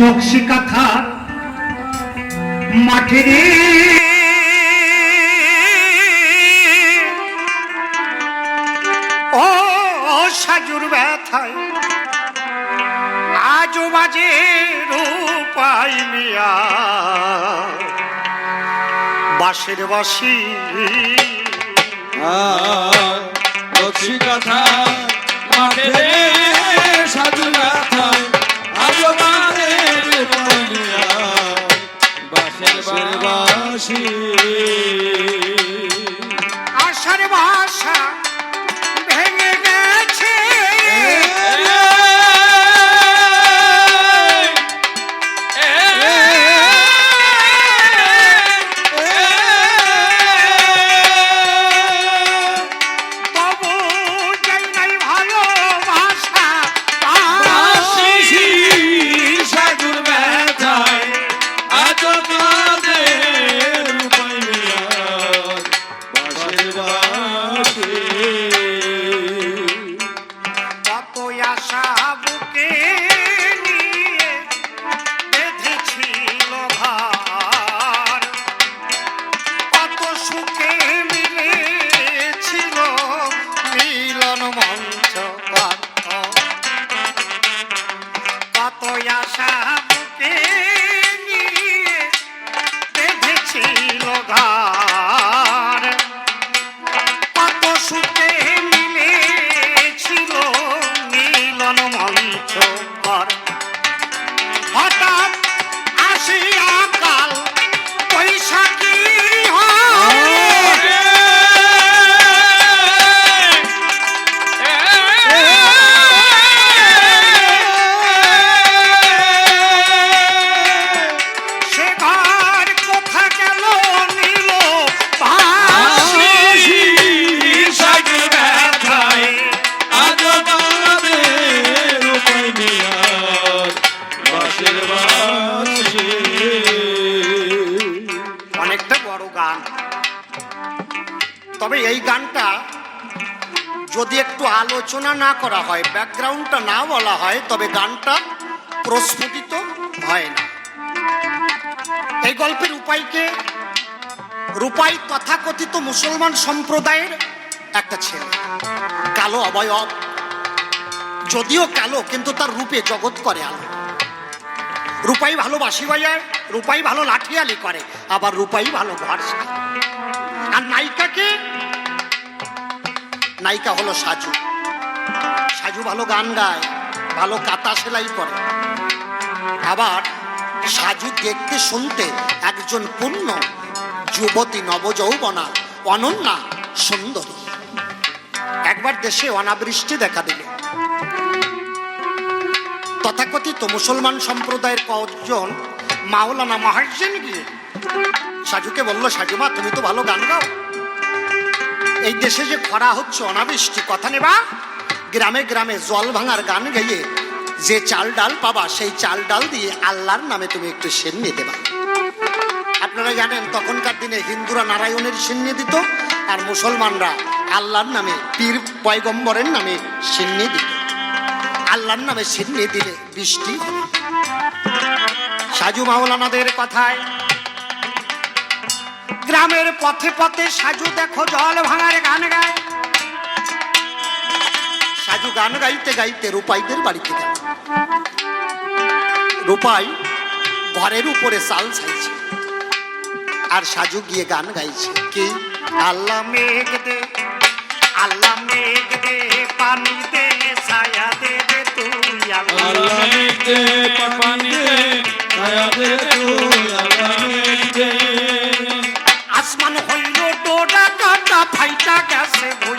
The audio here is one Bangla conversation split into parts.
নকশি কাঁথা মাঠে ও সাজুর ব্যথায় আজও বাজে রূপাই মিয়া বাঁশের বাসি লক্ষ্মী কথা মাঠে বাসি না করা হয়, ব্যাকগ্রাউন্ডটা না বলা হয়, তবে গানটা প্রস্ফুটিত হয় না। এই গল্পের উপায়কে রূপাই তথাকথিত মুসলমান সম্প্রদায়ের একটা ছেলে। কালো অবয়ব, যদিও কালো, কিন্তু তার রূপে জগৎ করে আলো। রূপাই ভালো বাসি বাজায়, রূপাই ভালো লাঠিয়ালি করে, আবার রূপাই ভালো ঘর। আর নায়িকাকে, নায়িকা হলো সাজু। সাজু ভালো গান গায়, ভালো কাতা সেলাই করে। আবার সাজু দেখতে শুনতে একজন পূর্ণ যুবতী নবযৌবনা, অনন্যা সুন্দরী। একবার দেশে অনাবৃষ্টি দেখা দিল। তথাকথিত মুসলমান সম্প্রদায়ের কজন মাওলানা মহাজ্জেন গিয়ে সাজুকে বলল, সাজুমা, তুমি তো ভালো গান গাও। এই দেশে যে খরা হচ্ছে, অনাবৃষ্টি, কথা নেবা? গ্রামে গ্রামে জল ভাঙার গান গাইয়ে যে চাল ডাল পাবা, সেই চাল ডাল দিয়ে আল্লাহর নামে তুমি একটু সেন্নি দেবা আপনারা জানেন, তখনকার দিনে হিন্দুরা নারায়ণের সিন্নি দিত আর মুসলমানরা আল্লাহর নামে, পীর পয়গম্বরের নামে সিন্নি দিত। আল্লাহর নামে সিন্নি দিলে বৃষ্টি সাজু মাওলানাদের কথায়, গ্রামের পথে পথে সাজু দেখো জল ভাঙার গান গায়। সাজু গান গাইতে গাইতে রূপাইদের বাড়িতে গেল। রূপাই ঘরের উপরে চাল ছাইছে। আর সাজু গিয়ে গান গাইছে কি? আল্লাহ মেঘ দে আল্লাহ মেঘ দে পানি দে ছায়া দে দে তুই আল্লাহ আল্লাহতে পানিতে ছায়াতে তুই আল্লাহতে আসমান হইল ডোডা কাটা ফাইটা গেছে ভুই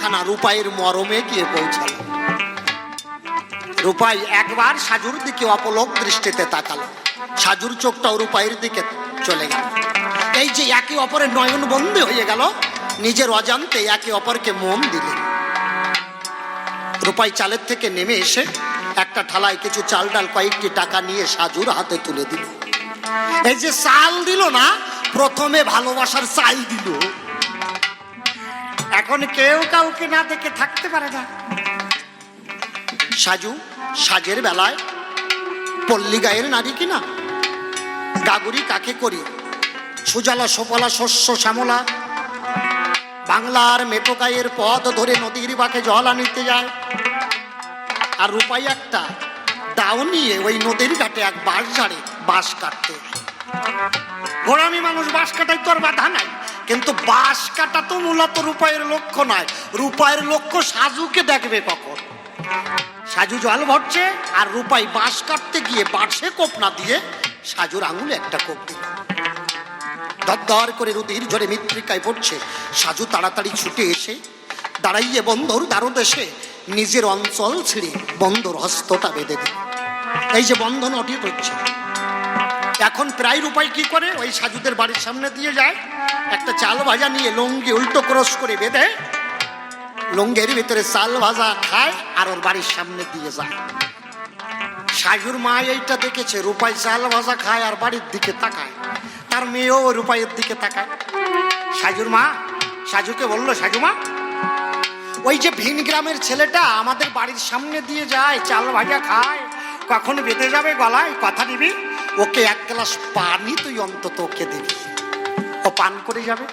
মুখের রূপাইয়ের মরমে গিয়ে পৌঁছালো। রূপাই একবার সাজুর দিকে অপলক দৃষ্টিতে তাকালো। সাজুর চোখটাও রূপাইয়ের দিকে চলে গেল। এই যে একে অপরের নয়ন বন্দী হয়ে গেল, নিজের অজান্তে একে অপরকে মন দিলেন রূপাই চালের থেকে নেমে এসে একটা ঠালায় কিছু চাল ডাল কয়েকটি টাকা নিয়ে সাজুর হাতে তুলে দিল। এই যে চাল দিল না, প্রথমে ভালোবাসার চাল দিল। এখন কেউ কাউকে না দেখে থাকতে পারে না। সাজু, সাজের বেলায় পল্লী গায়ের নারী কিনা? গাগুরি কাকে করি? সুজলা সোপলা শস্য শ্যামলা। বাংলার মেটো গায়ের পথ ধরে নদীর বাঁকে জল আনিতে যায়। আর রূপাই একটা, দাও নিয়ে ওই নদীর ঘাটে এক বাঁশ ঝাড়ে বাঁশ কাটতে। গোড়ামি মানুষ বাঁশ কাটায় তোর বাধা নাই। কিন্তু বাঁশ কাটা তো মূলত রূপায়ের লক্ষ্য নয়। রূপায়ের লক্ষ্য সাজুকে দেখবে কখন। সাজু জল ভরছে আর রূপাই বাঁশ কাটতে গিয়ে বাঁশে কোপ না দিয়ে সাজুর আঙুলে একটা কোপ দিল। দর করে রুদির ঝরে মৃত্তিকায় পড়ছে। সাজু তাড়াতাড়ি ছুটে এসে দাঁড়াইয়ে বন্ধুর এসে নিজের অঞ্চল ছিঁড়ে বন্ধুর হস্তটা বেঁধে দিল। এই যে বন্ধন অটিট হচ্ছে এখন প্রায় উপায় কি করে? ওই সাজুদের বাড়ির সামনে দিয়ে যায়, একটা চাল ভাজা নিয়ে লঙ্গি উল্টো ক্রস করে বেঁধে, লঙ্গের ভিতরে চাল ভাজা খায় আর ওর বাড়ির সামনে দিয়ে যায়। সাজুর মা এইটা দেখেছে রূপাই চাল ভাজা খায় আর বাড়ির দিকে তাকায়। তার মেয়েও রূপাইয়ের দিকে তাকায়। সাজুর মা, সাজুকে বলল, সাজু মা, ওই যে ভিন গ্রামের ছেলেটা আমাদের বাড়ির সামনে দিয়ে যায়, চাল ভাজা খায়, কখন বেঁধে যাবে গলায়? কথা দিবি? ওকে এক গ্লাস পানি তুই অন্তত ওকে দিবি। ও পান করে যাবে।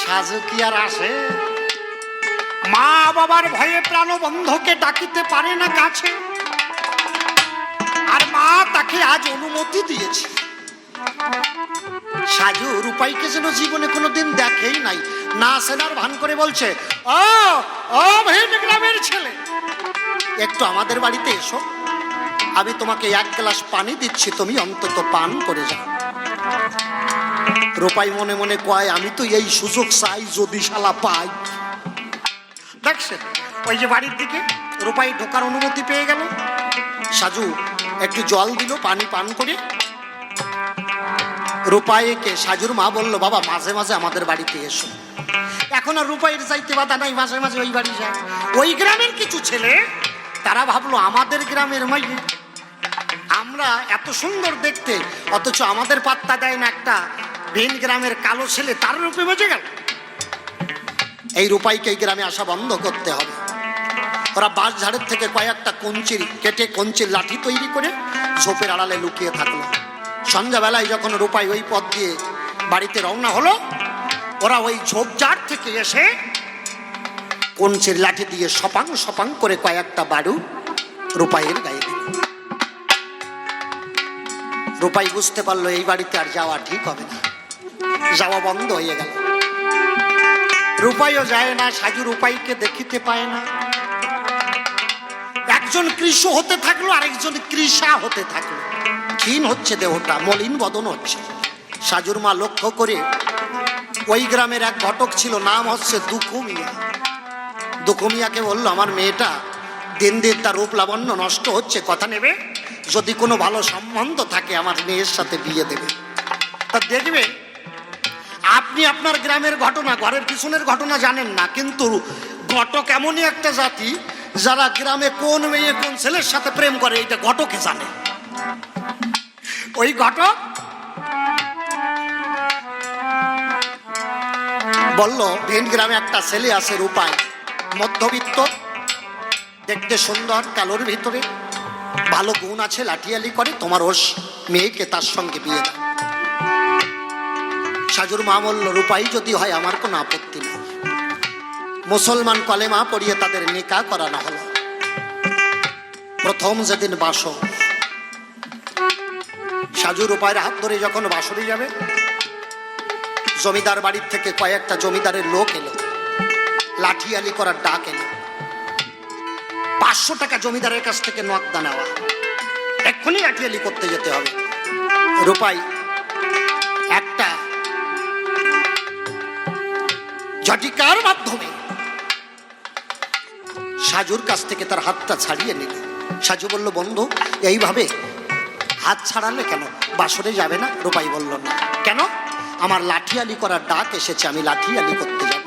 সাজু কি আর আসে? মা বাবার ভয়ে প্রাণবন্ধকে ডাকিতে পারে না কাছে। আর মা তাকে আজ অনুমতি দিয়েছে। সাজু রূপাইকে যেন জীবনে কোনোদিন দেখেই নাই। না সেনার ভান করে বলছে, ও ও গ্রামের ছেলে। একটু আমাদের বাড়িতে এসো। আমি তোমাকে এক গ্লাস পানি দিচ্ছি, তুমি অন্তত পান করে যাও। রূপাই মনে মনে কয়, আমি তো এই সুযোগ চাই যদি শালা পাই। দেখছেন ওই যে বাড়ির দিকে রূপাই ঢোকার অনুমতি পেয়ে গেল। সাজু, একটু জল দিল, পানি পান করে। রূপাইকে সাজুর মা বলল, বাবা, মাঝে মাঝে আমাদের বাড়িতে এসো। এখন আর রূপাইয়ের চাইতে বাধা নাই, মাঝে মাঝে ওই বাড়ি যায়। ওই গ্রামের কিছু ছেলে, তারা ভাবলো, আমাদের গ্রামের মাইয়ে আমরা এত সুন্দর দেখতে, অথচ আমাদের পাত্তা দেয় না একটা ভিন গ্রামের কালো ছেলে, তার রূপে বেঁচে গেল। এই রূপাইকে এই গ্রামে আসা বন্ধ করতে হবে। ওরা বাঁশ ঝাড়ের থেকে কয়েকটা কঞ্চির কেটে কঞ্চির লাঠি তৈরি করে ঝোপের আড়ালে লুকিয়ে থাকল। সন্ধ্যাবেলায় যখন রূপাই ওই পথ দিয়ে বাড়িতে রওনা হলো, ওরা ওই ঝোপঝাড় থেকে এসে কঞ্চির লাঠি দিয়ে সপাং সপাং করে কয়েকটা বাড়ু রূপাইয়ের গায়ে দিল। রূপাই বুঝতে পারল এই বাড়িতে আর যাওয়া ঠিক হবে না। যাওয়া বন্ধ হয়ে গেল। রূপাইও যায় না, সাজু রূপাইকে দেখিতে পায় না। একজন কৃষ হতে থাকল, আরেকজন কৃষা হতে থাকল। ক্ষীণ হচ্ছে দেহটা, মলিন বদন হচ্ছে। সাজুর মা লক্ষ্য করে ওই গ্রামের এক ঘটক ছিল, নাম হচ্ছে দুকুমিয়া দুকুমিয়াকে বলল, আমার মেয়েটা দিন দিন তার রূপ লাবণ্য নষ্ট হচ্ছে, কথা নেবে? যদি কোনো ভালো সম্বন্ধ থাকে আমার মেয়ের সাথে বিয়ে দেবে। তা দেখবে, আপনি আপনার গ্রামের ঘটনা, ঘরের পিছনের ঘটনা জানেন না, কিন্তু ঘটক এমনই একটা জাতি, যারা গ্রামে কোন মেয়ে, কোন ছেলের সাথে প্রেম করে এটা ঘটকে জানে। ওই ঘটক বলল, ভিন গ্রামে একটা ছেলে আছে রূপায়, মধ্যবিত্ত, দেখতে সুন্দর, কালোর ভিতরে। ভালো গুণ আছে, লাঠিয়ালি করে, তোমার ওর মেয়েকে তার সঙ্গে বিয়ে দাও। সাজুর মা বলল, রূপাই যদি হয়, আমার কোনো আপত্তি নেই। মুসলমান কলেমা পড়িয়ে তাদের নিকা করানো হলো। প্রথম যেদিন বাস সাজু রূপায়ের হাত ধরে যখন বাসরে যাবে, জমিদার বাড়ির থেকে কয়েকটা জমিদারের লোক এলো। লাঠিয়ালি করার ডাক এলো। পাঁচশো টাকা জমিদারের কাছ থেকে নকদা নেওয়া। এক্ষুনি লাঠিয়ালি করতে যেতে হবে। রূপাই, একটা ঝটিকার মাধ্যমে সাজুর কাছ থেকে তার হাতটা ছাড়িয়ে নিল। সাজু বলল, বন্ধু, এইভাবে হাত ছাড়ালে কেন? বাসরে যাবে না? রূপাই বলল, না। কেন? আমার লাঠিয়ালি করার ডাক এসেছে, আমি লাঠিয়ালি করতে যাব।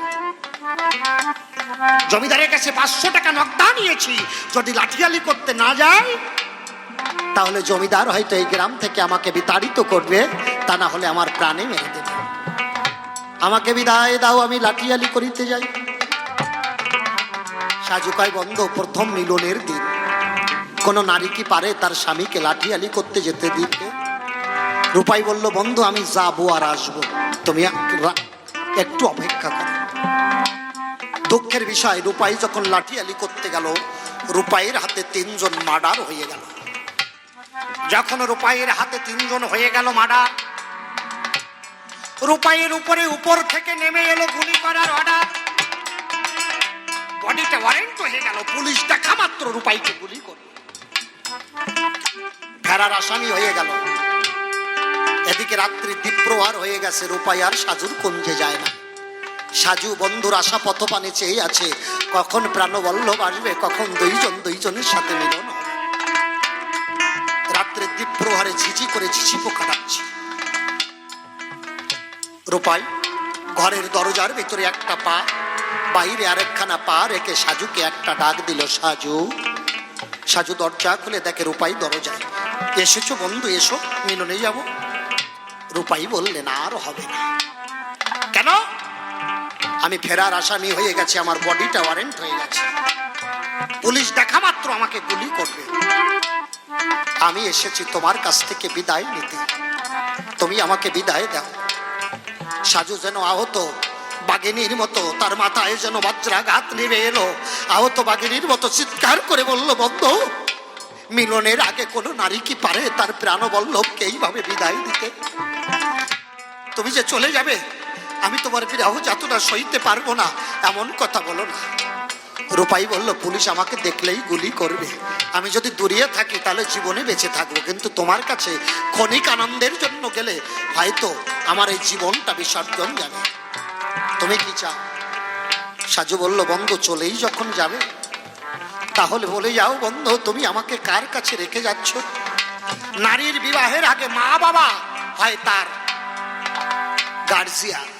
জমিদারের কাছে পাঁচশো টাকা নকদা নিয়েছি। যদি লাঠিয়ালি করতে না যায় তাহলে জমিদার হয়তো এই গ্রাম থেকে আমাকে বিতাড়িত করবে, তা না হলে আমার প্রাণে মেরে দেবে। আমাকে বিদায় দাও, আমি লাঠিয়ালি করিতে যাই। সাজুকায় বন্ধ, প্রথম মিলনের দিন। কোন নারী কি পারে তার স্বামীকে লাঠিয়ালি করতে যেতে দিতে? রূপাই বলল, বন্ধু, আমি যাব আর আসব। তুমি একটু অপেক্ষা করো। দুঃখের বিষয়, রূপাই যখন লাঠিয়ালি করতে গেল, রূপাইয়ের হাতে তিনজন মার্ডার হয়ে গেল। যখন রূপাইয়ের হাতে তিনজন হয়ে গেল মার্ডার, রূপাইয়ের উপরে উপর থেকে নেমে এলো গুলি করার অর্ডার বডিটা ওয়ারেন্ট হয়ে গেল পুলিশ দেখা মাত্র রূপাইকে গুলি করল। ফেরার আসামি হয়ে গেল। এদিকে রাত্রি দ্বীপ্রহার হয়ে গেছে, রূপাই আর সাজুর কুঞ্জে যায় না। সাজু বন্ধুর আশা পথপানে চেয়ে আছে। কখন প্রাণবল্লভ আসবে, কখন দুইজন দুইজনের সাথে মিলন রাত্রে দ্বীপ্রহারে ঝিঝি করে ঝিঝি পোকা ডাকছে। রূপাই, ঘরের দরজার ভিতরে একটা পা, বাইরে আরেকখানা পা রেখে সাজুকে একটা ডাক দিল, সাজু। সাজু দরজা খুলে দেখে রূপাই দরজায়, এসেছ বন্ধু, এসো, মিলনে যাব। রূপাই বললেন, আর হবে না। কেন? আমি ফেরার আসামি হয়ে গেছে, আমার বডিটা ওয়ারেন্ট হয়ে গেছে। পুলিশ দেখা মাত্র আমাকে গুলি করবে। আমি এসেছি তোমার কাছ থেকে বিদায় নিতে। তুমি আমাকে বিদায় দাও। সাজু যেন আহত বাগিনীর মতো, তার মাথায় যেন বজ্রাঘাত নেমে এলো। আহত বাগিনীর মতো চিৎকার করে বলল, বন্ধ, মিলনের আগে কোনো নারী কি পারে তার প্রাণবল্লভকে এইভাবে বিদায় দিতে? তুমি যে চলে যাবে আমি তোমার বিরাহ যাতনা সইতে পারব না। এমন কথা বলো না। রূপাই বলল, পুলিশ আমাকে দেখলেই গুলি করবে। আমি যদি দূরিয়ে থাকি, তাহলে জীবনে বেঁচে থাকব। কিন্তু তোমার কাছে ক্ষণিক আনন্দের জন্য গেলে হয়তো আমার এই জীবনটা বিসর্জন যাবে। তুমি কি চাও? সাজু বলল, বন্ধু, চলেই যখন যাবে। তাহলে বলে যাও, বন্ধু, তুমি আমাকে কার কাছে রেখে যাচ্ছ? নারীর বিবাহের আগে মা বাবা হয় তার গার্জিয়ান।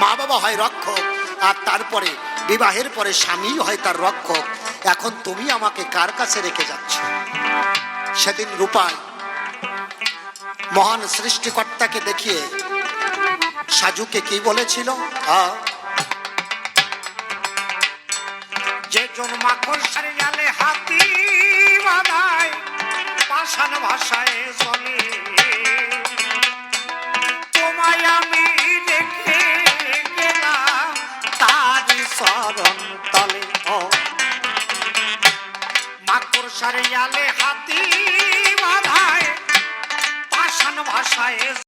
মা বাবা হয় রক্ষক, আর তারপরে বিবাহের পরে স্বামী হয় তার রক্ষক। এখন তুমি আমাকে কার কাছে রেখে যাচ্ছ? সেদিন রূপায় মহান সৃষ্টিকর্তাকে দেখিয়ে সাজুকে কি বলেছিল? যে জন মাখন সারিয়ালে হাতি বাধায়, পাষাণ ভাষায় চলে তোমায় আমি শরণ তলে মাকুর সারে আলে হাতি বাধায় পাষাণ ভাষায়